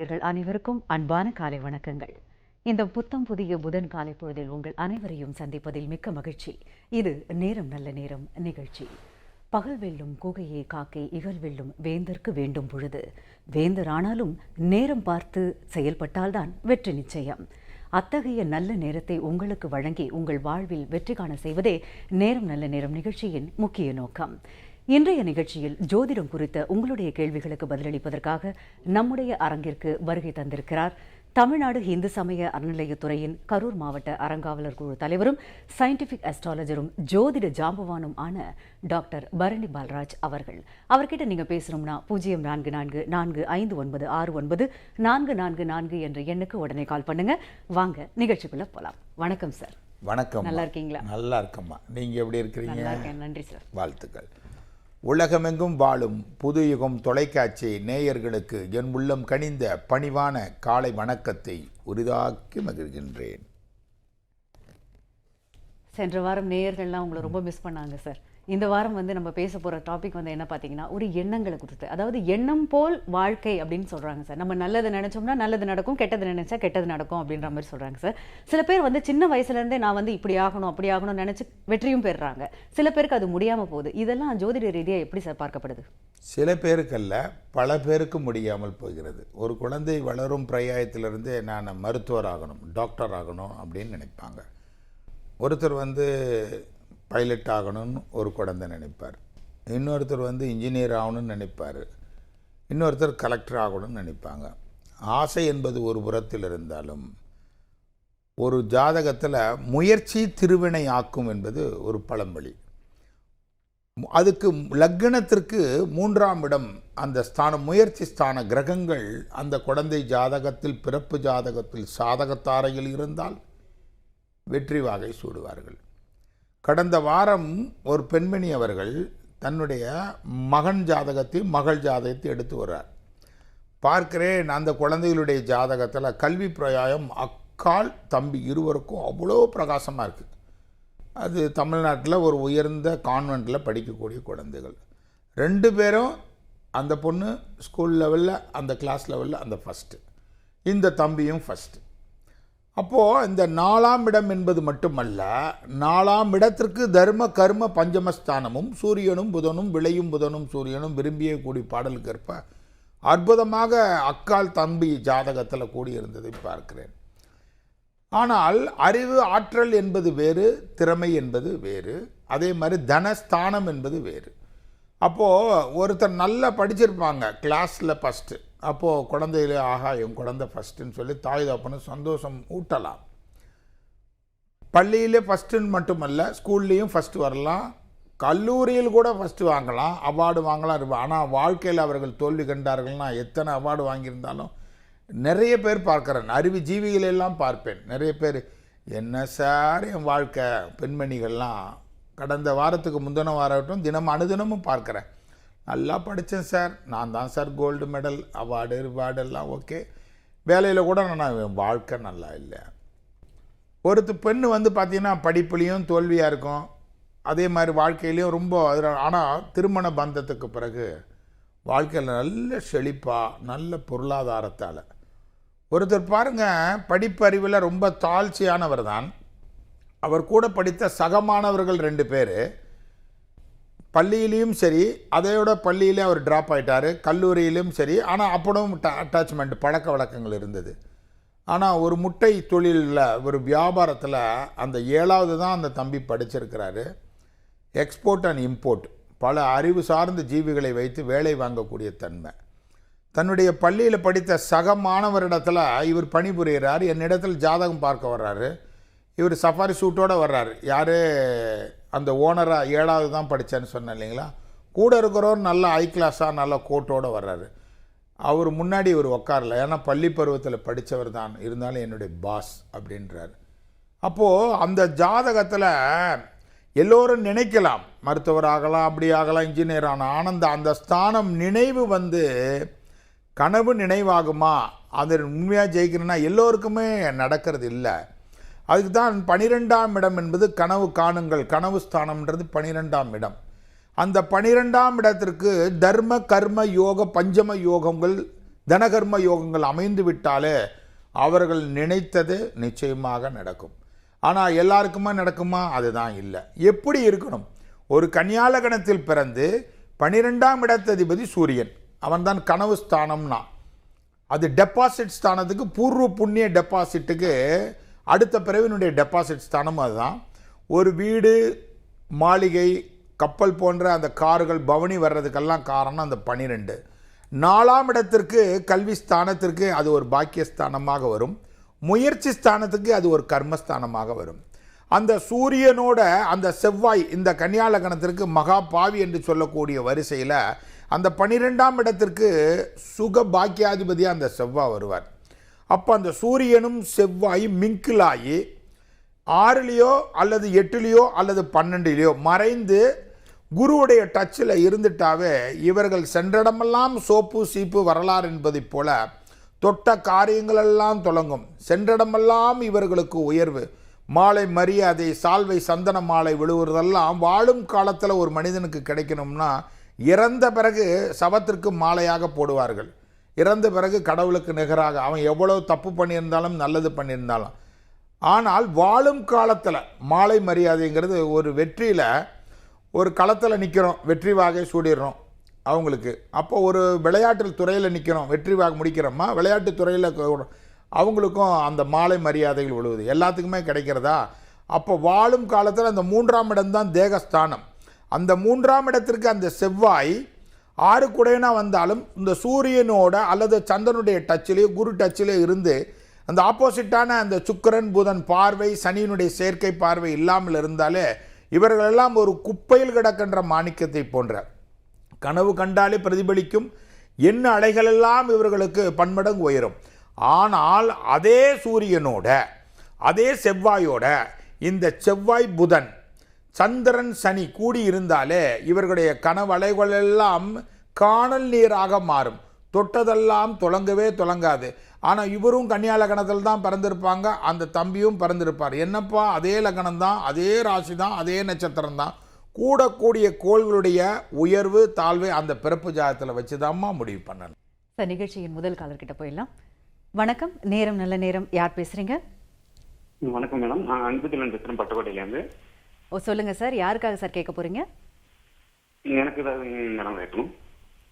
நேயர்கள் அனைவருக்கும் அன்பான காலை வணக்கங்கள். இந்த புத்தம் புதிய புதன் காலை பொழுதில் உங்கள் அனைவரையும் சந்திப்பதில் மிக்க மகிழ்ச்சி. இது நேரம் நல்ல நேரம் நிகழ்ச்சி. பகல் வெல்லும் குகையை காக்கை இகல் வெல்லும் வேந்தர்க்கு வேண்டும் பொழுது. வேந்தர் ஆனாலும் நேரம் பார்த்து செயல்பட்டால்தான் வெற்றி நிச்சயம். அத்தகைய நல்ல நேரத்தை உங்களுக்கு வழங்கி உங்கள் வாழ்வில் வெற்றி காண செய்வதே நேரம் நல்ல நேரம் நிகழ்ச்சியின் முக்கிய நோக்கம். இன்றைய நிகழ்ச்சியில் ஜோதிடம் குறித்த உங்களுடைய கேள்விகளுக்கு பதிலளிப்பதற்காக நம்முடைய அரங்கிற்கு வருகை தந்திருக்கிறார் தமிழ்நாடு இந்து சமய அறநிலையத்துறையின் கரூர் மாவட்ட அறங்காவலர் குழு தலைவரும் சயின்டிபிக் அஸ்ட்ராலஜரும் ஜோதிட ஜாம்பவானும் ஆன டாக்டர் பரணி பால்ராஜ் அவர்கள். அவர்கிட்ட நீங்க பேசணும்னா பூஜ்ஜியம் நான்கு நான்கு நான்கு ஐந்து ஒன்பது ஆறு ஒன்பது நான்கு நான்கு நான்கு என்ற எண்ணுக்கு உடனே கால் பண்ணுங்க. வாங்க நிகழ்ச்சிக்குள்ள போலாம். வணக்கம் சார். வணக்கம் நல்லா இருக்கீங்களா? நல்லா இருக்கம்மா. நீங்க எப்படி இருக்கிறீங்க? நன்றி சார். வாழ்த்துக்கள். உலகமெங்கும் வாழும் புது யுகம் தொலைக்காட்சி நேயர்களுக்கு என் உள்ளம் கனிந்த பணிவான காலை வணக்கத்தை உரிதாக்கி மகிழ்கின்றேன். சென்ற வாரம் நேயர்கள்லாம் உங்களை ரொம்ப மிஸ் பண்ணாங்க சார் இந்த வாரம் வந்து நம்ம பேச போகிற டாபிக் வந்து என்ன பார்த்தீங்கன்னா ஒரு எண்ணங்களை குறித்து. அதாவது எண்ணம் போல் வாழ்க்கை அப்படின்னு சொல்கிறாங்க சார். நம்ம நல்லது நினச்சோம்னா நல்லது நடக்கும் கெட்டது நினச்சா கெட்டது நடக்கும் அப்படின்ற மாதிரி சொல்கிறாங்க சார். சில பேர் வந்து சின்ன வயசுலேருந்தே நான் வந்து இப்படி ஆகணும் அப்படி ஆகணும்னு நினச்சி வெற்றியும் பெறுறாங்க. சில பேருக்கு அது முடியாமல் போகுது. இதெல்லாம் ஜோதிட ரீதியாக எப்படி சார் பார்க்கப்படுது? சில பேருக்கல்ல பல பேருக்கு முடியாமல் போகிறது. ஒரு குழந்தை வளரும் பிரயாயத்திலிருந்தே நான் மருத்துவர் ஆகணும் டாக்டர் ஆகணும் அப்படின்னு நினைப்பாங்க. ஒருத்தர் வந்து பைலட் ஆகணும்னு ஒரு குழந்தை நினைப்பார். இன்னொருத்தர் வந்து இன்ஜினியர் ஆகணும்னு நினைப்பார். இன்னொருத்தர் கலெக்டர் ஆகணும்னு நினைப்பாங்க. ஆசை என்பது ஒரு புறத்தில் இருந்தாலும் ஒரு ஜாதகத்தில் முயற்சி திருவினை ஆக்கும் என்பது ஒரு பழமொழி. அதுக்கு லக்னத்திற்கு மூன்றாம் இடம் அந்த ஸ்தான முயற்சி ஸ்தான கிரகங்கள் அந்த குழந்தை ஜாதகத்தில் பிறப்பு ஜாதகத்தில் சாதகத்தாரையில் இருந்தால் வெற்றி வாகை சூடுவார்கள். கடந்த வாரம் ஒரு பெண்மணி அவர்கள் தன்னுடைய மகன் ஜாதகத்தை மகள் ஜாதகத்தை எடுத்து வர்றார். பார்க்கிறேன் அந்த குழந்தைகளுடைய ஜாதகத்தில் கல்வி பிரயாயம் அக்கால் தம்பி இருவருக்கும் அவ்வளோ பிரகாசமாக இருக்குது அது தமிழ்நாட்டில் ஒரு உயர்ந்த கான்வெண்ட்டில் படிக்கக்கூடிய குழந்தைகள். ரெண்டு பேரும் அந்த பொண்ணு ஸ்கூல் லெவலில் அந்த கிளாஸ் லெவலில் அந்த ஃபஸ்ட்டு இந்த தம்பியும் ஃபஸ்ட்டு அப்போது இந்த நாலாம் இடம் என்பது மட்டுமல்ல நாலாம் இடத்திற்கு தர்ம கர்ம பஞ்சமஸ்தானமும் சூரியனும் புதனும் விளையும் புதனும் சூரியனும் விரும்பிய கூடி பாடலுக்கேற்ப அற்புதமாக அக்கால் தம்பி ஜாதகத்தில் கூடியிருந்ததை பார்க்கிறேன். ஆனால் அறிவு ஆற்றல் என்பது வேறு திறமை என்பது வேறு அதே மாதிரி தனஸ்தானம் என்பது வேறு. அப்போது ஒருத்தர் நல்லா படிச்சிருப்பாங்க கிளாஸில் ஃபஸ்ட்டு அப்போது குழந்தையில ஆகா என் குழந்தை ஃபஸ்ட்டுன்னு சொல்லி தாய் தப்பனு சந்தோஷம் ஊட்டலாம். பள்ளியிலே ஃபஸ்ட்டுன்னு மட்டுமல்ல ஸ்கூல்லேயும் ஃபஸ்ட்டு வரலாம். கல்லூரியில் கூட ஃபஸ்ட்டு வாங்கலாம் அவார்டு வாங்கலாம். இருப்பா ஆனால் வாழ்க்கையில் அவர்கள் தோல்வி கண்டார்கள்னா எத்தனை அவார்டு வாங்கியிருந்தாலும் நிறைய பேர் பார்க்குறேன். அறிவு ஜீவிகளெல்லாம் பார்ப்பேன். நிறைய பேர் என்ன சார் என் வாழ்க்கை? பெண்மணிகள்லாம் கடந்த வாரத்துக்கு முந்தின வாரட்டும் தினம் அனுதினமும் பார்க்குறேன். நல்லா படித்தேன் சார். நான் தான் sir gold medal award reward எல்லாம் ஓகே வேலையில் கூட நான் என் வாழ்க்கை நல்லா இல்லை. ஒருத்த பெண் வந்து பார்த்திங்கன்னா படிப்புலேயும் தோல்வியாக இருக்கும். அதே மாதிரி வாழ்க்கையிலையும் ரொம்ப ஆனால் திருமண பந்தத்துக்கு பிறகு வாழ்க்கையில் நல்ல செழிப்பாக நல்ல பொருளாதாரத்தால். ஒருத்தர் பாருங்கள் படிப்பறிவில் ரொம்ப தாழ்ச்சியானவர் தான். அவர் கூட படித்த சக மாணவர்கள் ரெண்டு பேர். பள்ளியிலையும் சரி அதையோட பள்ளியிலே அவர் ட்ராப் ஆகிட்டார் கல்லூரியிலும் சரி ஆனால் அப்படும் அட்டாச்மெண்ட் பழக்க வழக்கங்கள் இருந்தது. ஆனால் ஒரு முட்டை தொழிலில் ஒரு வியாபாரத்தில் அந்த ஏழாவது தான் அந்த தம்பி படிச்சிருக்கிறாரு. எக்ஸ்போர்ட் அண்ட் இம்போர்ட் பல அறிவு சார்ந்த ஜீவிகளை வைத்து வேலை வாங்கக்கூடிய தன்மை. தன்னுடைய பள்ளியில் படித்த சக மாணவரிடத்தில் இவர் பணிபுரிகிறார் என்னிடத்தில் ஜாதகம் பார்க்க வர்றாரு. இவர் சஃபாரி சூட்டோடு வர்றாரு. யார்? அந்த ஓனராக ஏழாவது தான் படித்தேன்னு சொன்னேன் இல்லைங்களா? கூட இருக்கிறவர் நல்ல ஹை கிளாஸாக நல்ல கோட்டோடு வர்றாரு. அவர் முன்னாடி இவர் உக்காரல. ஏன்னா பள்ளி பருவத்தில் படித்தவர் தான். இருந்தாலும் என்னுடைய பாஸ் அப்படின்றார். அப்போது அந்த ஜாதகத்தில் எல்லோரும் நினைக்கலாம். மருத்துவர் ஆகலாம் அப்படி ஆகலாம் இன்ஜினியர் ஆனால் ஆனந்த அந்த ஸ்தானம் நினைவு வந்து கனவு நினைவாகுமா? அது உண்மையாக ஜெயிக்கணும்னா எல்லோருக்குமே நடக்கிறது இல்லை. அதுக்கு தான் பனிரெண்டாம் இடம் என்பது கனவு காணுங்கள். கனவு ஸ்தானம்ன்றது பனிரெண்டாம் இடம். அந்த பனிரெண்டாம் இடத்திற்கு தர்ம கர்ம யோக பஞ்சம யோகங்கள் தனகர்ம யோகங்கள் அமைந்து விட்டாலே அவர்கள் நினைத்தது நிச்சயமாக நடக்கும். ஆனால் எல்லாருக்குமா நடக்குமா? அதுதான் இல்லை. எப்படி இருக்கணும்? ஒரு கன்னியாலகணத்தில் பிறந்து பனிரெண்டாம் இடத்ததிபதி சூரியன். அவன்தான் கனவு ஸ்தானம்னா. அது டெபாசிட் ஸ்தானத்துக்கு பூர்வ புண்ணிய டெபாசிட்டுக்கு அடுத்த பிறவினுடைய டெபாசிட் ஸ்தானம் அதுதான். ஒரு வீடு மாளிகை கப்பல் போன்ற அந்த கார்கள் பவனி வர்றதுக்கெல்லாம் காரணம் அந்த பனிரெண்டு. நாலாம் இடத்திற்கு கல்வி ஸ்தானத்திற்கு அது ஒரு பாக்கியஸ்தானமாக வரும். முயற்சி ஸ்தானத்துக்கு அது ஒரு கர்மஸ்தானமாக வரும். அந்த சூரியனோட அந்த செவ்வாய் இந்த கன்னியாலகணத்திற்கு மகா பாவி என்று சொல்லக்கூடிய வரிசையில் அந்த பனிரெண்டாம் இடத்திற்கு சுக பாக்கியாதிபதியாக அந்த செவ்வாய் வருவார். அப்போ அந்த சூரியனும் செவ்வாய் மிங்கிலாகி ஆறுலேயோ அல்லது எட்டுலேயோ அல்லது பன்னெண்டுலேயோ மறைந்து குருவுடைய டச்சில் இருந்துட்டாவே இவர்கள் சென்றடமெல்லாம் சோப்பு சீப்பு வரலாறு என்பதைப் போல தொட்ட காரியங்களெல்லாம் தொடங்கும். சென்றடமெல்லாம் இவர்களுக்கு உயர்வு. மாலை மரியாதை சால்வை சந்தன மாலை விழுவுறதெல்லாம் வாழும் காலத்தில் ஒரு மனிதனுக்கு கிடைக்கணும்னா இறந்த பிறகு சவத்திற்கு மாலையாக போடுவார்கள். இறந்த பிறகு கடவுளுக்கு நிகராக அவன் எவ்வளோ தப்பு பண்ணியிருந்தாலும் நல்லது பண்ணியிருந்தாலும். ஆனால் வாழும் காலத்தில் மாலை மரியாதைங்கிறது ஒரு வெற்றியில் ஒரு களத்தில் நிற்கிறோம் வெற்றி வாகை சூடிடுறோம் அவங்களுக்கு. அப்போ ஒரு விளையாட்டு துறையில் நிற்கிறோம் வெற்றி வாக முடிக்கிறோமா? விளையாட்டு துறையில் அவங்களுக்கும் அந்த மாலை மரியாதைகள் விழுவுது. எல்லாத்துக்குமே கிடைக்கிறதா? அப்போ வாழும் காலத்தில் அந்த மூன்றாம் இடம்தான் தேகஸ்தானம். அந்த மூன்றாம் இடத்திற்கு அந்த செவ்வாய் ஆறு குடையனா வந்தாலும் இந்த சூரியனோட அல்லது சந்திரனுடைய டச்சிலேயோ குரு டச்சிலே இருந்து அந்த ஆப்போசிட்டான அந்த சுக்கரன் புதன் பார்வை சனியினுடைய சேர்க்கை பார்வை இல்லாமல் இருந்தாலே இவர்களெல்லாம் ஒரு குப்பையில் கிடக்கின்ற மாணிக்கத்தை போன்ற. கனவு கண்டாலே பிரதிபலிக்கும். என்ன அலைகளெல்லாம் இவர்களுக்கு பன்மடங்கு உயரும். ஆனால் அதே சூரியனோட அதே செவ்வாயோட இந்த செவ்வாய் புதன் சந்திரன் சனி கூடி இருந்தாலே இவர்களுடைய கனவலைகள் எல்லாம் காணல் நீராக மாறும். தொட்டதெல்லாம் தொடங்கவே தொடங்காது ஆனால் இவரும் கன்னியா லக்னத்தில் தான் பிறந்திருப்பாங்க. அந்த தம்பியும் பிறந்திருப்பார். என்னப்பா அதே லக்னம் தான் அதே ராசி தான் அதே நட்சத்திரம் தான். கூடக்கூடிய கோள்களுடைய உயர்வு தாழ்வை அந்த பிறப்பு ஜாதத்தில் வச்சு முடிவு பண்ணணும். சார் நிகழ்ச்சியின் முதல் காலர்கிட்ட போயிடலாம். வணக்கம். நேரம் நல்ல நேரம். யார் பேசுறீங்க? ம், வணக்கம் மேடம். நான் அன்புதிலன் பட்டுக்கோட்டையிலேருந்து. ஓ சொல்லுங்க சார். யாருக்காக சார் கேட்க போறீங்க? எனக்கு மேடம் கேட்கணும்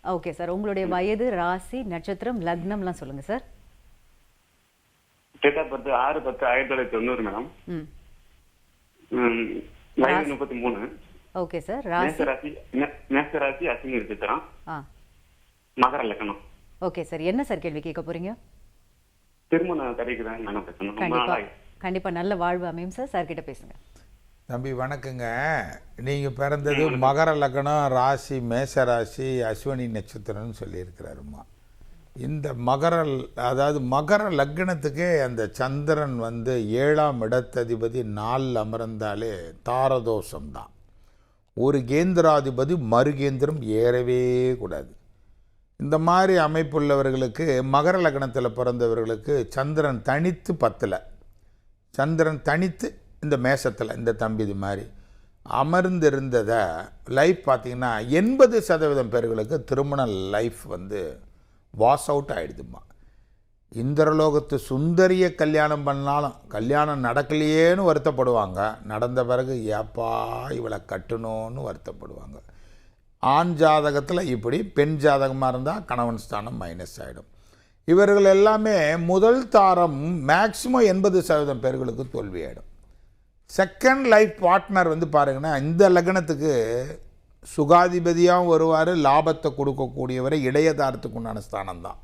ஓகே சார். உங்களுடைய வயது ராசி நட்சத்திரம் லக்னம்லாம் சொல்லுங்க சார். டேட் ஆஃப் பர்த் ஆறு பத்து ஆயிரத்தி தொள்ளாயிரத்தி தொண்ணூறு மேடம். வயது முப்பத்தி மூணு. Okay sir. ராசி. மேசராசி மே- மேசராசி அஸ்வினி நட்சத்திரம். மகர லக்கணம் ஓகே சார். என்ன சார் கேள்வி கேட்க போறீங்க? திருமண தடைக்கு தான் மேடம் பேசணும். ரொம்ப கண்டிப்பா. கண்டிப்பா. நல்ல வாழ்வு அமையும் சார். சார் கிட்ட பேசுங்க. தம்பி வணக்கங்க. நீங்கள் பிறந்தது மகர லக்னம் ராசி மேச ராசி அஸ்வினி நட்சத்திரம்னு சொல்லியிருக்கிறாருமா இந்த மகர அதாவது மகர லக்னத்துக்கே அந்த சந்திரன் வந்து ஏழாம் இடத்ததிபதி நாலில் அமர்ந்தாலே தாரதோஷம் தான் ஒரு கேந்திராதிபதி மறுகேந்திரம் ஏறவே கூடாது. இந்த மாதிரி அமைப்புள்ளவர்களுக்கு மகர லக்னத்தில் பிறந்தவர்களுக்கு சந்திரன் தனித்து பத்தில். சந்திரன் தனித்து இந்த மேசத்தில் இந்த தம்பி இது மாதிரி அமர்ந்திருந்ததை லைஃப் பார்த்தீங்கன்னா எண்பது சதவீதம் பேர்களுக்கு திருமண லைஃப் வந்து வாஸ் அவுட் ஆகிடுதுமா இந்திரலோகத்து சுந்தரிய கல்யாணம் பண்ணாலும் கல்யாணம் நடக்கலையேன்னு வருத்தப்படுவாங்க. நடந்த பிறகு ஏப்பா இவளை கட்டணும்னு வருத்தப்படுவாங்க. ஆண் ஜாதகத்தில் இப்படி பெண் ஜாதகமாக இருந்தால் கணவன் ஸ்தானம் மைனஸ் ஆகிடும் இவர்கள் எல்லாமே முதல் தாரம் மேக்சிமம் எண்பது சதவீதம் பேர்களுக்கு தோல்வி ஆகிடும் செகண்ட் லைஃப் பார்ட்னர் வந்து பாருங்கன்னா இந்த லக்னத்துக்கு சுகாதிபதியாகவும் வருவார் லாபத்தை கொடுக்கக்கூடியவரை இடையதாரத்துக்கு உண்டான ஸ்தானம் தான்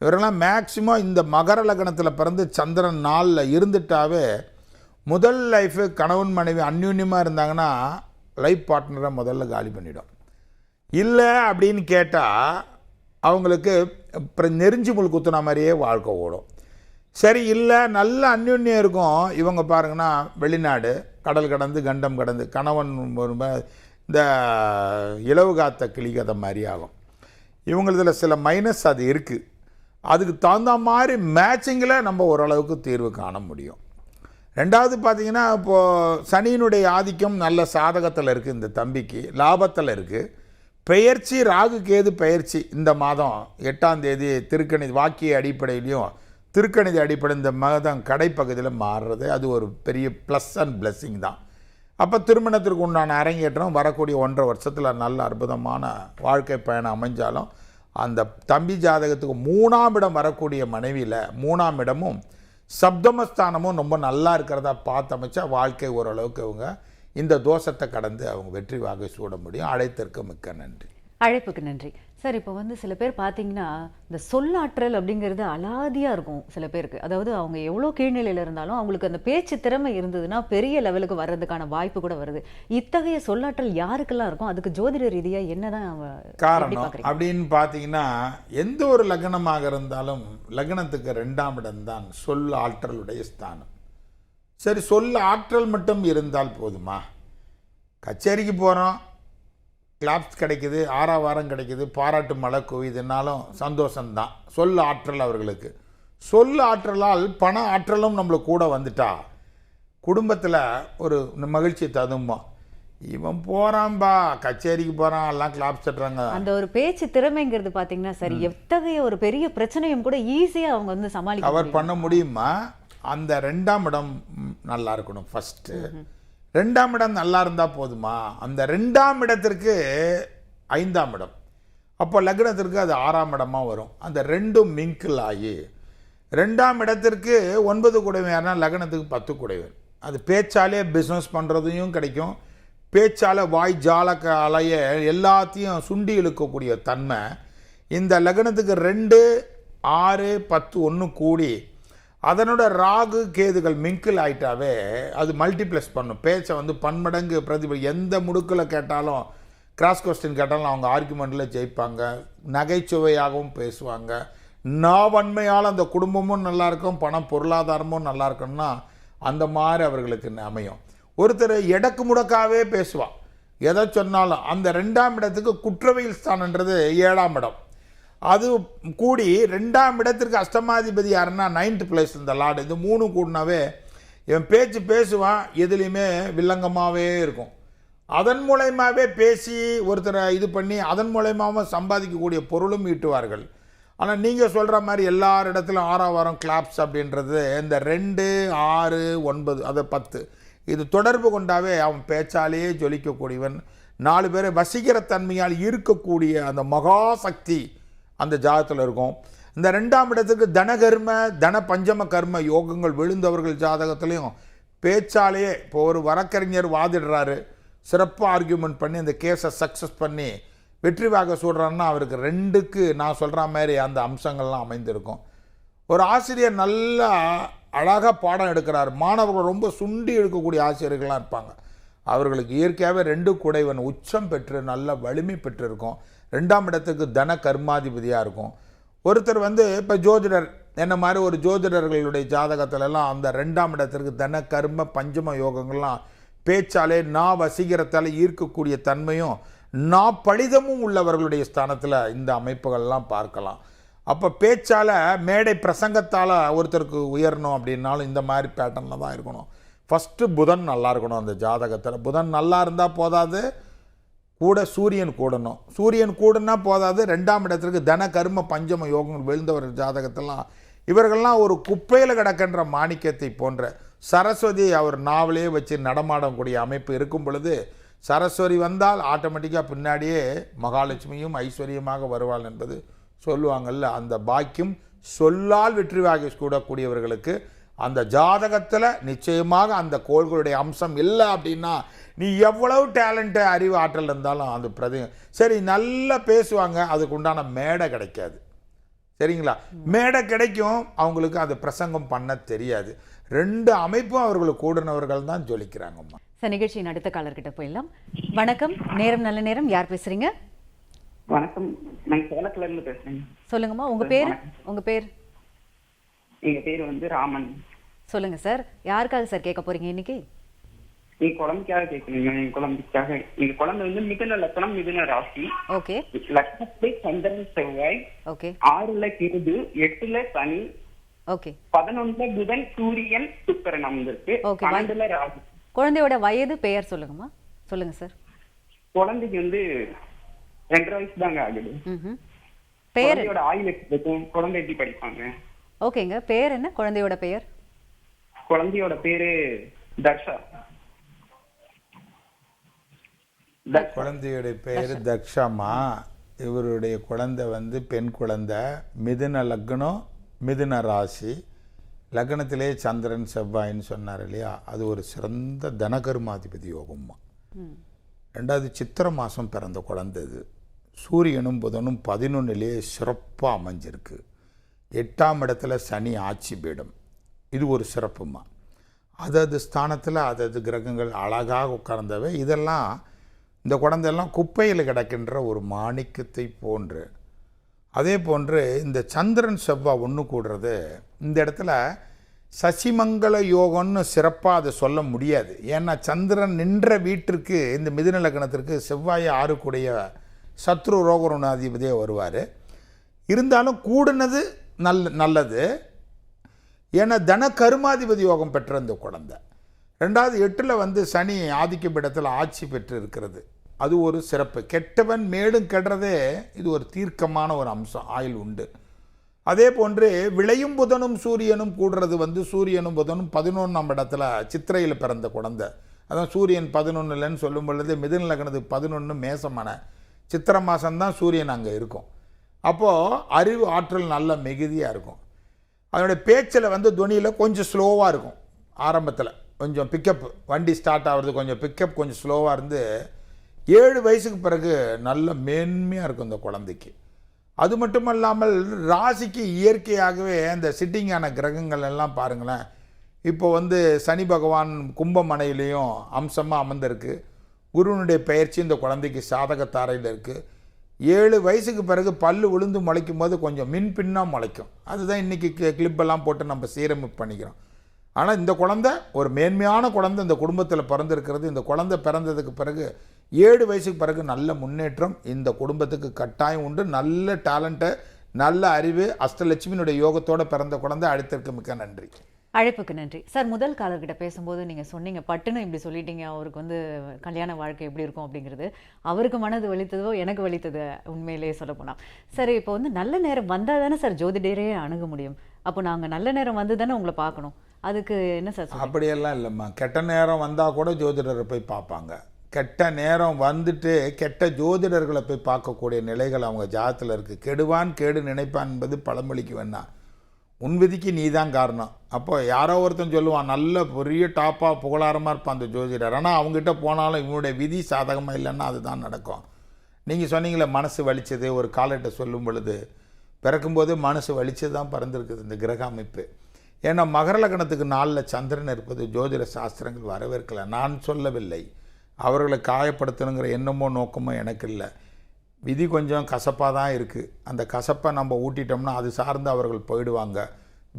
இவரெல்லாம் மேக்சிமம் இந்த மகர லக்னத்தில் பிறந்து சந்திரன் நாளில் இருந்துட்டாவே முதல் லைஃபு கணவன் மனைவி அந்யூன்யமாக இருந்தாங்கன்னா லைஃப் பார்ட்னரை முதல்ல காலி பண்ணிடும். இல்லை அப்படின்னு கேட்டால் அவங்களுக்கு அப்புறம் நெறிஞ்சு முள் குத்துன மாதிரியே வாழ்க்கை ஓடும். சரி இல்லை நல்ல அந்யுன்யம் இருக்கும். இவங்க பாருங்கன்னா வெளிநாடு கடல் கடந்து கண்டம் கடந்து கணவன் இந்த இலவு காத்த கிளிகதை மாதிரி ஆகும். இவங்களதில் சில மைனஸ் அது இருக்குது அதுக்கு தகுந்த மாதிரி மேட்சிங்கில் நம்ம ஓரளவுக்கு தீர்வு காண முடியும். ரெண்டாவது பார்த்தீங்கன்னா இப்போது சனியினுடைய ஆதிக்கம் நல்ல சாதகத்தில் இருக்குது இந்த தம்பிக்கு லாபத்தில் இருக்குது பெயர்ச்சி ராகு கேது பெயர்ச்சி இந்த மாதம் எட்டாம் தேதி திருக்கணி வாக்கிய அடிப்படையிலையும் திருக்கணித அடிப்படை இந்த மகதம் கடைப்பகுதியில் மாறுறது. அது ஒரு பெரிய ப்ளஸ் அண்ட் பிளஸ்ஸிங் தான். அப்போ திருமணத்திற்கு உண்டான அரங்கேற்றம் வரக்கூடிய ஒன்றரை வருஷத்தில் நல்ல அற்புதமான வாழ்க்கை பயணம் அமைஞ்சாலும் அந்த தம்பி ஜாதகத்துக்கு மூணாம் இடம் வரக்கூடிய மனைவியில் மூணாம் இடமும் சப்தமஸ்தானமும் ரொம்ப நல்லா இருக்கிறதா பார்த்து அமைச்சா வாழ்க்கை ஓரளவுக்கு அவங்க இந்த தோஷத்தை கடந்து அவங்க வெற்றி வாகை சூட முடியும். அழைத்திற்கு மிக்க நன்றி. அழைப்புக்கு நன்றி. சார் இப்போ வந்து சில பேர் பார்த்தீங்கன்னா இந்த சொல்லாற்றல் அப்படிங்கிறது அலாதியாக இருக்கும் சில பேருக்கு. அதாவது அவங்க எவ்வளோ கீழ்நிலையில் இருந்தாலும் அவங்களுக்கு அந்த பேச்சு திறமை இருந்ததுன்னா பெரிய லெவலுக்கு வர்றதுக்கான வாய்ப்பு கூட வருது. இத்தகைய சொல்லாற்றல் யாருக்கெல்லாம் இருக்கும்? அதுக்கு ஜோதிட ரீதியாக என்னதான் காரணம் அப்படின்னு பார்த்தீங்கன்னா எந்த ஒரு லக்னமாக இருந்தாலும் லக்னத்துக்கு ரெண்டாம் இடம்தான் சொல் ஆற்றலுடைய ஸ்தானம். சரி சொல் ஆற்றல் மட்டும் இருந்தால் போதுமா? கச்சேரிக்கு போகிறோம் கிளாப்ஸ் கிடைக்குது ஆறாம் வாரம் கிடைக்குது பாராட்டு மழை குவியுதுனாலும் சந்தோஷம்தான். சொல் ஆற்றல் அவர்களுக்கு. சொல் ஆற்றலால் பண ஆற்றலும் நம்மளுக்கு கூட வந்துட்டா குடும்பத்தில் ஒரு மகிழ்ச்சி ததும்பும் இவன் போகிறான்பா கச்சேரிக்கு போகிறான் எல்லாம் கிளாப்ஸ் தட்டுறாங்க. அந்த ஒரு பேச்சு திறமைங்கிறது பார்த்தீங்கன்னா சார் எத்தகைய ஒரு பெரிய பிரச்சனையும் கூட ஈஸியாக அவங்க வந்து சமாளிக்க கவர் பண்ண முடியுமா? அந்த ரெண்டாம் இடம் நல்லா இருக்கணும் ஃபஸ்ட்டு ரெண்டாம் இடம் நல்லா இருந்தால் போதுமா? அந்த ரெண்டாம் இடத்திற்கு ஐந்தாம் இடம். அப்போ லக்னத்திற்கு அது ஆறாம் இடமாக வரும். அந்த ரெண்டும் மிங்கிள் ஆகி ரெண்டாம் இடத்திற்கு ஒன்பது குடைவனா லக்னத்துக்கு பத்து குடைவன். அது பேச்சாலே பிஸ்னஸ் பண்ணுறதையும் கிடைக்கும். பேச்சால் வாய் ஜாலக்க அலைய எல்லாத்தையும் சுண்டி இழுக்கக்கூடிய தன்மை. இந்த லக்னத்துக்கு ரெண்டு ஆறு பத்து ஒன்று கூடி அதனோட ராகு கேதுகள் மிங்கிள் ஆயிட்டாவே அது மல்டிப்ளஸ் பண்ணும். பேச்சை வந்து பன்மடங்கு பிரதிபலி எந்த முடுக்கில் கேட்டாலும் கிராஸ் கொஸ்டின் கேட்டாலும் அவங்க ஆர்குமெண்ட்டில் ஜெயிப்பாங்க. நகைச்சுவையாகவும் பேசுவாங்க. நாவன்மையால் அந்த குடும்பமும் நல்லாயிருக்கும் பணம் பொருளாதாரமும் நல்லா இருக்கும்னா அந்த மாதிரி அவர்களுக்கு அமையும். ஒருத்தர் எடக்கு முடக்காவே பேசுவான். எதை சொன்னாலும் அந்த ரெண்டாம் இடத்துக்கு குற்றவியல் ஸ்தானன்றது ஏழாம் இடம். அது கூடி ரெண்டாம் இடத்திற்கு அஷ்டமாதிபதி யாருன்னா நைன்த் பிளேஸ் இந்த லார்டு இது மூணு கூடினாவே இவன் பேச்சு பேசுவான் எதுலேயுமே வில்லங்கமாகவே இருக்கும். அதன் மூலயமாவே பேசி ஒருத்தரை இது பண்ணி அதன் மூலயமாவும் சம்பாதிக்கக்கூடிய பொருளும் ஈட்டுவார்கள். ஆனால் நீங்கள் சொல்கிற மாதிரி எல்லார் இடத்துலையும் ஆறாம் வாரம் கிளாப்ஸ் அப்படின்றது இந்த ரெண்டு ஆறு ஒன்பது அது பத்து. இது தொடர்பு கொண்டாவே அவன் பேச்சாலேயே ஜொலிக்கக்கூடியவன். நாலு பேரை வசிக்கிற தன்மையால் ஈர்க்கக்கூடிய அந்த மகாசக்தி அந்த ஜாதகத்தில் இருக்கும். இந்த ரெண்டாம் இடத்துக்கு தனகர்ம தன பஞ்சம கர்ம யோகங்கள் விழுந்தவர்கள் ஜாதகத்துலேயும் பேச்சாலேயே இப்போ ஒரு வழக்கறிஞர் வாதிடுறாரு. சிறப்பாக ஆர்கியூமெண்ட் பண்ணி அந்த கேஸை சக்ஸஸ் பண்ணி வெற்றி வாக சொல்கிறான்னா அவருக்கு ரெண்டுக்கு நான் சொல்கிற மாதிரி அந்த அம்சங்கள்லாம் அமைந்திருக்கும். ஒரு ஆசிரியர் நல்லா அழகாக பாடம் எடுக்கிறார். மாணவர்கள் ரொம்ப சுண்டி எடுக்கக்கூடிய ஆசிரியர்கள்லாம் இருப்பாங்க. அவர்களுக்கு இயற்கையாகவே ரெண்டு குடைவன் உச்சம் பெற்று நல்ல வலிமை பெற்றிருக்கும். ரெண்டாம் இடத்துக்கு தன கர்மாதிபதியாக இருக்கும். ஒருத்தர் வந்து இப்போ ஜோதிடர் என்ன மாதிரி ஒரு ஜோதிடர்களுடைய ஜாதகத்திலலாம் அந்த ரெண்டாம் இடத்திற்கு தன கர்ம பஞ்சம யோகங்கள்லாம் பேச்சாலே நா வசீகரத்தால் ஈர்க்கக்கூடிய தன்மையும் நா பலிதமும் உள்ளவர்களுடைய ஸ்தானத்தில் இந்த அமைப்புகள்லாம் பார்க்கலாம். அப்போ பேச்சால் மேடை பிரசங்கத்தால் ஒருத்தருக்கு உயரணும் அப்படின்னாலும் இந்த மாதிரி பேட்டர்னில் தான் இருக்கணும். ஃபஸ்ட்டு புதன் நல்லா இருக்கணும் அந்த ஜாதகத்தில். புதன் நல்லா இருந்தால் போதாது. கூட சூரியன் கூடணும். சூரியன் கூடனா போதாது. ரெண்டாம் இடத்திற்கு தன கர்ம பஞ்சம யோகங்கள் விழுந்தவர் ஜாதகத்தெல்லாம். இவர்கள்லாம் ஒரு குப்பையில் கிடக்கின்ற மாணிக்கத்தை போன்ற சரஸ்வதி அவர் நாவலே வச்சு நடமாடக்கூடிய அமைப்பு இருக்கும் பொழுது சரஸ்வதி வந்தால் ஆட்டோமேட்டிக்காக பின்னாடியே மகாலட்சுமியும் ஐஸ்வர்யமாக வருவாள் என்பது சொல்லுவாங்கல்ல. அந்த பாக்கியம் சொல்லால் வெற்றி வாகி கூடக்கூடியவர்களுக்கு அந்த ஜாதகத்தில் நிச்சயமாக அந்த கோள்களுடைய அம்சம் இல்லை அப்படின்னா நீ எவ்வளவு டேலண்ட்டு அறிவு ஆற்றல் இருந்தாலும் அந்த பிரதி சரி நல்லா பேசுவாங்க அதுக்கு உண்டான மேடை கிடைக்காது. சரிங்களா? மேடை கிடைக்கும் அவங்களுக்கு அந்த பிரசங்கம் பண்ண தெரியாது. ரெண்டு அமைப்பும் அவர்களுக்கு கூடினவர்கள் தான் ஜொலிக்கிறாங்கம்மா. சார் நிகழ்ச்சியின் அடுத்த காலர்கிட்ட போயிடலாம். வணக்கம். நேரம் நல்ல நேரம். யார் பேசுறீங்க? வணக்கம். நான் சேலத்துல இருந்து பேசுறேன். சொல்லுங்கம்மா. உங்க பேர்? உங்க பேர்? எங்க பேர் வந்து ராமன். சொல்லுங்க சார். யாருக்காக சார் கேட்க போறீங்க இன்னைக்கு? என் குழந்தைக்காக கேட்கணுங்க என் குழந்தைக்காக. எங்க குழந்தை வந்து மிதுன லக்கணம் மிதுன ராசி. ஓகே. லக்னத்துல சந்திரன் செவ்வாய். ஓகே. ஆறுல கிருது எட்டுல சனி. ஓகே. பதினொன்றுல புதன் சூரியன் சுக்கரன் அமர்ந்திருக்கு. பன்னெண்டுல ராகு. குழந்தையோட வயது பெயர் சொல்லுங்கம்மா. சொல்லுங்க சார். குழந்தைக்கு வந்து ரெண்டரை வயசு தாங்க ஆகுது. குழந்தையோட ஆயுள் குழந்தை எப்படி படிப்பாங்க? ஓகேங்க. பேர் என்ன? குழந்தையோட பெயர்? குழந்தையோட பேரு தர்ஷா குழந்தையுடைய பேர் தக்ஷாமா இவருடைய குழந்தை வந்து பெண் குழந்தை. மிதுன லக்னம் மிதுன ராசி. லக்னத்திலே சந்திரன் செவ்வாயின்னு சொன்னார் இல்லையா? அது ஒரு சிறந்த தனகர்மாதிபதி யோகம்மா. ரெண்டாவது சித்திரை மாதம் பிறந்த குழந்தை இது. சூரியனும் புதனும் பதினொன்னுலேயே சிறப்பாக அமைஞ்சிருக்கு. எட்டாம் இடத்துல சனி ஆட்சி பீடம். இது ஒரு சிறப்புமா? அதது ஸ்தானத்தில் அதது கிரகங்கள் அழகாக உட்கார்ந்தவை. இதெல்லாம் இந்த குழந்தையெல்லாம் குப்பையில் கிடக்கின்ற ஒரு மாணிக்கத்தை போன்று. அதே போன்று இந்த சந்திரன் செவ்வாய் ஒன்று கூடுறது இந்த இடத்துல சசிமங்கல யோகம்னு சிறப்பாக அதை சொல்ல முடியாது. ஏன்னா சந்திரன் நின்ற வீட்டிற்கு இந்த மிதுன லக்னத்திற்கு செவ்வாய் ஆறுக்குடைய சத்ரு ரோகருணாதிபதியே வருவார். இருந்தாலும் கூடுனது நல்ல நல்லது. ஏன்னா தன கருமாதிபதி யோகம் பெற்ற இந்த குழந்தை. ரெண்டாவது எட்டில் வந்து சனி ஆதிக்க பீடத்தில் ஆட்சி பெற்று இருக்கிறது அது ஒரு சிறப்பு. கெட்டவன் மேலும் கெடுறதே இது ஒரு தீர்க்கமான ஒரு அம்சம் ஆயில் உண்டு. அதே போன்று விளையும் புதனும் சூரியனும் கூடுறது வந்து சூரியனும் புதனும் பதினொன்றாம் இடத்துல சித்திரையில் பிறந்த குழந்தை. அதான் சூரியன் பதினொன்றுலன்னு சொல்லும் பொழுது மிதுன லக்னத்துக்கு பதினொன்று மேசமான சித்திரை மாதம்தான் சூரியன் அங்கே இருக்கும். அப்போது அறிவு ஆற்றல் நல்ல மிகுதியாக இருக்கும். அதனுடைய பேச்சில் வந்து துணியில் கொஞ்சம் ஸ்லோவாக இருக்கும். ஆரம்பத்தில். கொஞ்சம் பிக்கப் வண்டி ஸ்டார்ட் ஆகிறது கொஞ்சம் பிக்கப் கொஞ்சம் ஸ்லோவாக இருந்து ஏழு வயசுக்கு பிறகு நல்ல மேன்மையாக இருக்கும் இந்த குழந்தைக்கு. அது மட்டும் இல்லாமல் ராசிக்கு இயற்கையாகவே அந்த சிட்டிங்கான கிரகங்கள் எல்லாம் பாருங்களேன். இப்போ வந்து சனி பகவான் கும்பமனையிலையும் அம்சமாக அமர்ந்திருக்கு. குருவனுடைய பயிற்சி இந்த குழந்தைக்கு சாதகத்தாரையில் இருக்குது ஏழு வயசுக்கு பிறகு பல்லு விழுந்து முளைக்கும் போது கொஞ்சம் மின் பின்னாக முளைக்கும். அதுதான் இன்றைக்கி கிளிப்பெல்லாம் போட்டு நம்ம சீரமைப்பு பண்ணிக்கிறோம். ஆனால் இந்த குழந்தை ஒரு மேன்மையான குழந்தை இந்த குடும்பத்தில் பிறந்திருக்கிறது. இந்த குழந்தை பிறந்ததுக்கு பிறகு ஏழு வயசுக்கு பிறகு நல்ல முன்னேற்றம் இந்த குடும்பத்துக்கு கட்டாயம் உண்டு. நல்ல டேலண்ட்டை நல்ல அறிவு அஷ்டலட்சுமியினுடைய யோகத்தோட பிறந்த குழந்தை அடுத்திருக்கு மிக்க நன்றி. அழைப்புக்கு நன்றி. சார் முதல் காலர்கிட்ட பேசும்போது நீங்கள் சொன்னீங்க பட்டுன்னு இப்படி சொல்லிட்டீங்க அவருக்கு வந்து கல்யாண வாழ்க்கை எப்படி இருக்கும்? அப்படிங்கிறது. அவருக்கு மனது வலித்ததோ எனக்கு வலித்தது உண்மையிலேயே சொல்லப்போனால் சார் சரி இப்போ வந்து நல்ல நேரம் வந்தால் தானே சார் ஜோதிடரே அணுக முடியும். அப்போ நாங்கள் நல்ல நேரம் வந்து தானே உங்களை பார்க்கணும். அதுக்கு என்ன சார் அப்படியெல்லாம் இல்லைம்மா. கெட்ட நேரம் வந்தால் கூட ஜோதிடரை போய் பார்ப்பாங்க. கெட்ட நேரம் வந்துட்டு கெட்ட ஜோதிடர்களை போய் பார்க்கக்கூடிய நிலைகள் அவங்க ஜாதத்தில் இருக்குது கெடுவான் கேடு நினைப்பான் என்பது பழமொழிக்கு வேணா. உன் விதிக்கு நீ தான் காரணம். அப்போ யாரோ ஒருத்தன் சொல்லுவான் நல்ல பெரிய டாப்பாக புகழாரமாக இருப்பான் அந்த ஜோதிடர். ஆனால் அவங்ககிட்ட போனாலும் இவனுடைய விதி சாதகமாக இல்லைன்னா அதுதான் நடக்கும். நீங்கள் சொன்னீங்களே மனசு வலிச்சது ஒரு காலட்ட சொல்லும் பொழுது பிறக்கும்போது மனசு வலிச்சு தான் பறந்துருக்குது இந்த கிரக அமைப்பு. ஏன்னா மகர லக்னத்துக்கு நாளில் சந்திரன் இருப்பது ஜோதிட சாஸ்திரங்கள் வரவேற்கல. நான் சொல்லவில்லை. அவர்களை காயப்படுத்தணுங்கிற எண்ணமோ நோக்கமோ எனக்கு இல்லை. விதி கொஞ்சம் கசப்பாக தான் இருக்குது அந்த கசப்பை நம்ம ஊட்டிட்டோம்னா அது சார்ந்து அவர்கள் போயிடுவாங்க.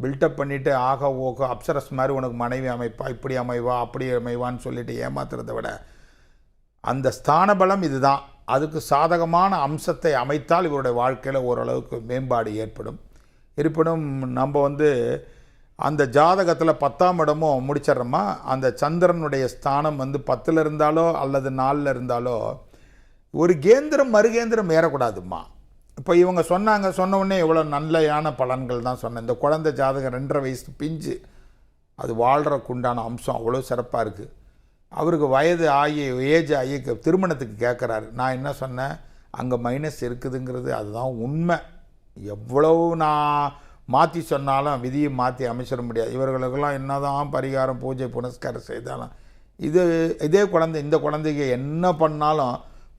பில்டப் பண்ணிவிட்டு ஆக ஓக அப்சரஸ் மாதிரி உனக்கு மனைவி அமைப்பா இப்படி அமைவா அப்படி அமைவான்னு சொல்லிட்டு ஏமாத்துறதை விட அந்த ஸ்தான பலம் இதுதான். அதுக்கு சாதகமான அம்சத்தை அமைத்தால் இவருடைய வாழ்க்கையில் ஓரளவுக்கு மேம்பாடு ஏற்படும். இருப்பினும் நம்ம வந்து அந்த ஜாதகத்தில் பத்தாம் இடமும் முடிச்சிடுறோமா? அந்த சந்திரனுடைய ஸ்தானம் வந்து பத்தில் இருந்தாலோ அல்லது நாலில் இருந்தாலோ ஒரு கேந்திரம் மறுகேந்திரம் ஏறக்கூடாதும்மா. இப்போ இவங்க சொன்னாங்க சொன்ன உடனே இவ்வளோ நல்லையான பலன்கள் தான் சொன்னேன். இந்த குழந்தை ஜாதகம் ரெண்டரை வயசு பிஞ்சு அது வாழ்கிறக்குண்டான அம்சம் அவ்வளோ சிறப்பாக இருக்குது அவருக்கு வயது ஆகி ஏஜ் ஆகி திருமணத்துக்கு கேட்குறாரு நான் என்ன சொன்னேன்? அங்கே மைனஸ் இருக்குதுங்கிறது அதுதான் உண்மை. எவ்வளவு நான் மாற்றி சொன்னாலும் விதியை மாற்றி அமைச்சிட முடியாது. இவர்களுக்கெல்லாம் என்னதான் பரிகாரம் பூஜை புனஸ்காரம் செய்தாலும். இது இதே குழந்தை இந்த குழந்தைக்கு என்ன பண்ணாலும்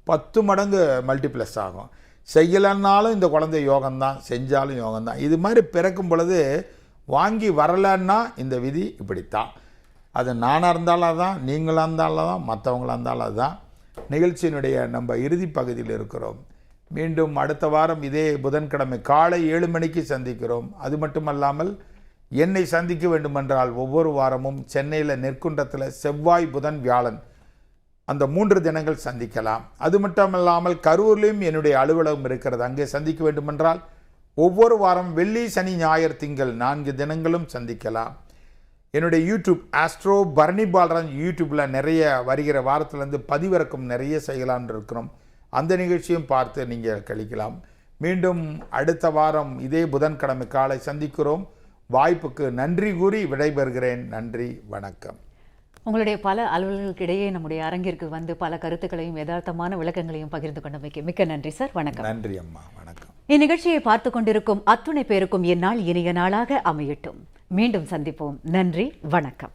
பத்து மடங்கு மல்டிப்ளஸ் ஆகும். செய்யலைன்னாலும் இந்த குழந்தை யோகம்தான் செஞ்சாலும் யோகம்தான். இது மாதிரி பிறக்கும் பொழுது வாங்கி வரலைன்னா இந்த விதி இப்படித்தான். அது நானாக இருந்தாலும் அதான் நீங்களாக இருந்தாலும் தான் மற்றவங்களாக இருந்தாலும் அதுதான் நிகழ்ச்சியினுடைய நம்ம இறுதி பகுதியில் இருக்கிறோம். மீண்டும் அடுத்த வாரம் இதே புதன்கிழமை காலை ஏழு மணிக்கு சந்திக்கிறோம். அது மட்டுமல்லாமல் என்னை சந்திக்க வேண்டுமென்றால் ஒவ்வொரு வாரமும் சென்னையில் நெற்குன்றத்தில் செவ்வாய் புதன் வியாழன் அந்த மூன்று தினங்கள் சந்திக்கலாம். அது மட்டுமல்லாமல் கரூர்லேயும் என்னுடைய அலுவலகம் இருக்கிறது. அங்கே சந்திக்க வேண்டுமென்றால் ஒவ்வொரு வாரம் வெள்ளி சனி ஞாயிறு திங்கள் நான்கு தினங்களும் சந்திக்கலாம். என்னுடைய யூடியூப் ஆஸ்ட்ரோ பரணி பாலராஜ் யூடியூப்பில் நிறைய வருகிற வாரத்துலேருந்து பதிவிறக்கம் நிறைய செய்யலான் இருக்கிறோம். அந்த நிகழ்ச்சியும் பார்த்து நீங்கள் கழிக்கலாம். மீண்டும் அடுத்த வாரம் இதே புதன்கிழமை காலை சந்திக்கிறோம். வாய்ப்புக்கு நன்றி கூறி விடைபெறுகிறேன். நன்றி வணக்கம். உங்களுடைய பல அலுவலர்களுக்கிடையே நம்முடைய அரங்கிற்கு வந்து பல கருத்துக்களையும் யதார்த்தமான விளக்கங்களையும் பகிர்ந்து கொண்டமைக்கு மிக்க நன்றி சார். வணக்கம். நன்றி அம்மா. வணக்கம். இந்நிகழ்ச்சியை பார்த்து கொண்டிருக்கும் அத்துணை பேருக்கும் எந்நாள் இனிய நாளாக அமையட்டும். மீண்டும் சந்திப்போம். நன்றி. வணக்கம்.